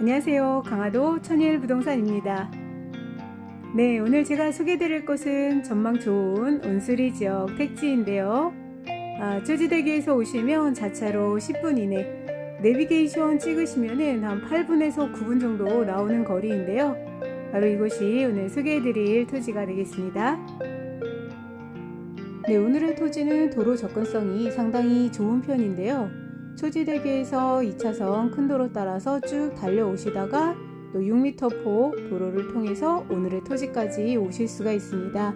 안녕하세요. 강화도 천일 부동산입니다. 네, 오늘 제가 소개드릴 곳은 전망 좋은 온수리 지역 택지인데요. 아, 조지대교에서 오시면 자차로 10분 이내, 내비게이션 찍으시면은 한 8분에서 9분 정도 나오는 거리인데요. 바로 이곳이 오늘 소개해드릴 토지가 되겠습니다. 네, 오늘의 토지는 도로 접근성이 상당히 좋은 편인데요. 초지대교에서 2차선 큰 도로 따라서 쭉 달려오시다가 또 6m 폭 도로를 통해서 오늘의 토지까지 오실 수가 있습니다.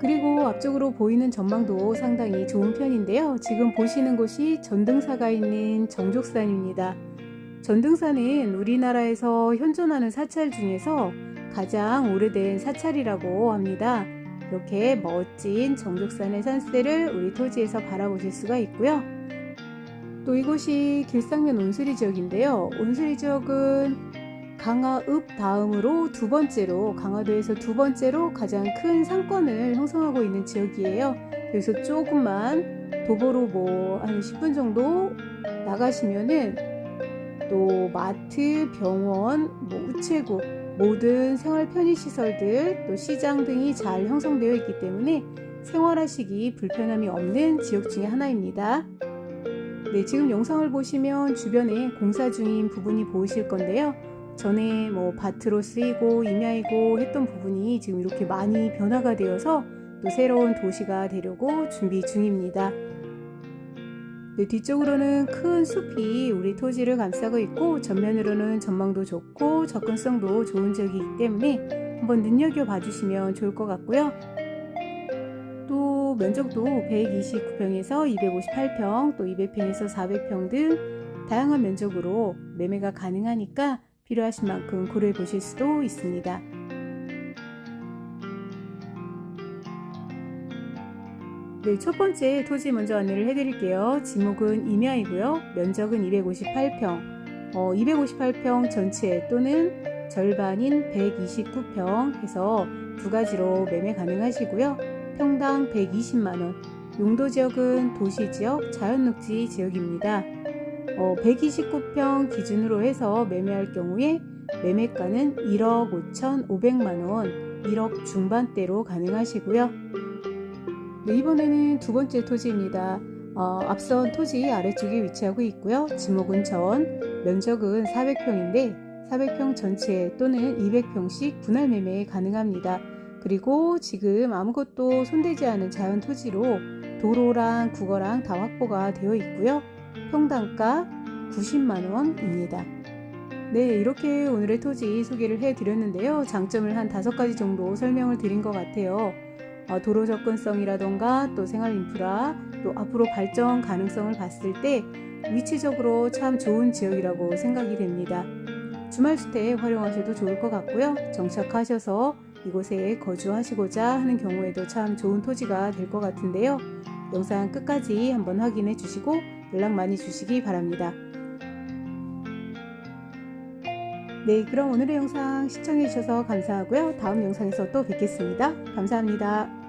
그리고 앞쪽으로 보이는 전망도 상당히 좋은 편인데요. 지금 보시는 곳이 전등사가 있는 정족산입니다. 전등산은 우리나라에서 현존하는 사찰 중에서 가장 오래된 사찰이라고 합니다. 이렇게 멋진 정족산의 산세를 우리 토지에서 바라보실 수가 있고요. 또 이곳이 길상면 온수리 지역인데요. 온수리 지역은 강화읍 다음으로 두 번째로 강화도에서 두 번째로 가장 큰 상권을 형성하고 있는 지역이에요. 그래서 조금만 도보로 뭐 한 10분 정도 나가시면은 또 마트, 병원, 뭐 우체국 모든 생활 편의 시설들 또 시장 등이 잘 형성되어 있기 때문에 생활하시기 불편함이 없는 지역 중에 하나입니다. 네, 지금 영상을 보시면 주변에 공사 중인 부분이 보이실 건데요. 전에 뭐 밭으로 쓰이고 임야이고 했던 부분이 지금 이렇게 많이 변화가 되어서 또 새로운 도시가 되려고 준비 중입니다. 네, 뒤쪽으로는 큰 숲이 우리 토지를 감싸고 있고 전면으로는 전망도 좋고 접근성도 좋은 지역이기 때문에 한번 눈여겨 봐 주시면 좋을 것 같고요. 또 면적도 129평에서 258평, 또 200평에서 400평 등 다양한 면적으로 매매가 가능하니까 필요하신 만큼 고려해 보실 수도 있습니다. 네, 첫 번째 토지 먼저 안내를 해드릴게요. 지목은 임야이고요. 면적은 258평. 어, 258평 전체 또는 절반인 129평 해서 두 가지로 매매 가능하시고요. 평당 120만원. 용도 지역은 도시 지역, 자연녹지 지역입니다. 어, 129평 기준으로 해서 매매할 경우에 매매가는 1억 5,500만원, 1억 중반대로 가능하시고요. 네, 이번에는 두 번째 토지입니다. 어, 앞선 토지 아래쪽에 위치하고 있고요. 지목은 전, 면적은 400평인데 400평 전체 또는 200평씩 분할 매매 가능합니다. 그리고 지금 아무것도 손대지 않은 자연 토지로 도로랑 국어랑 다 확보가 되어 있고요. 평당가 90만 원입니다. 네, 이렇게 오늘의 토지 소개를 해 드렸는데요. 장점을 한 다섯 가지 정도 설명을 드린 것 같아요. 어, 도로 접근성이라던가 또 생활 인프라 또 앞으로 발전 가능성을 봤을 때 위치적으로 참 좋은 지역이라고 생각이 됩니다. 주말 주택 활용하셔도 좋을 것 같고요. 정착하셔서 이곳에 거주하시고자 하는 경우에도 참 좋은 토지가 될 것 같은데요. 영상 끝까지 한번 확인해 주시고 연락 많이 주시기 바랍니다. 네, 그럼 오늘의 영상 시청해 주셔서 감사하고요. 다음 영상에서 또 뵙겠습니다. 감사합니다.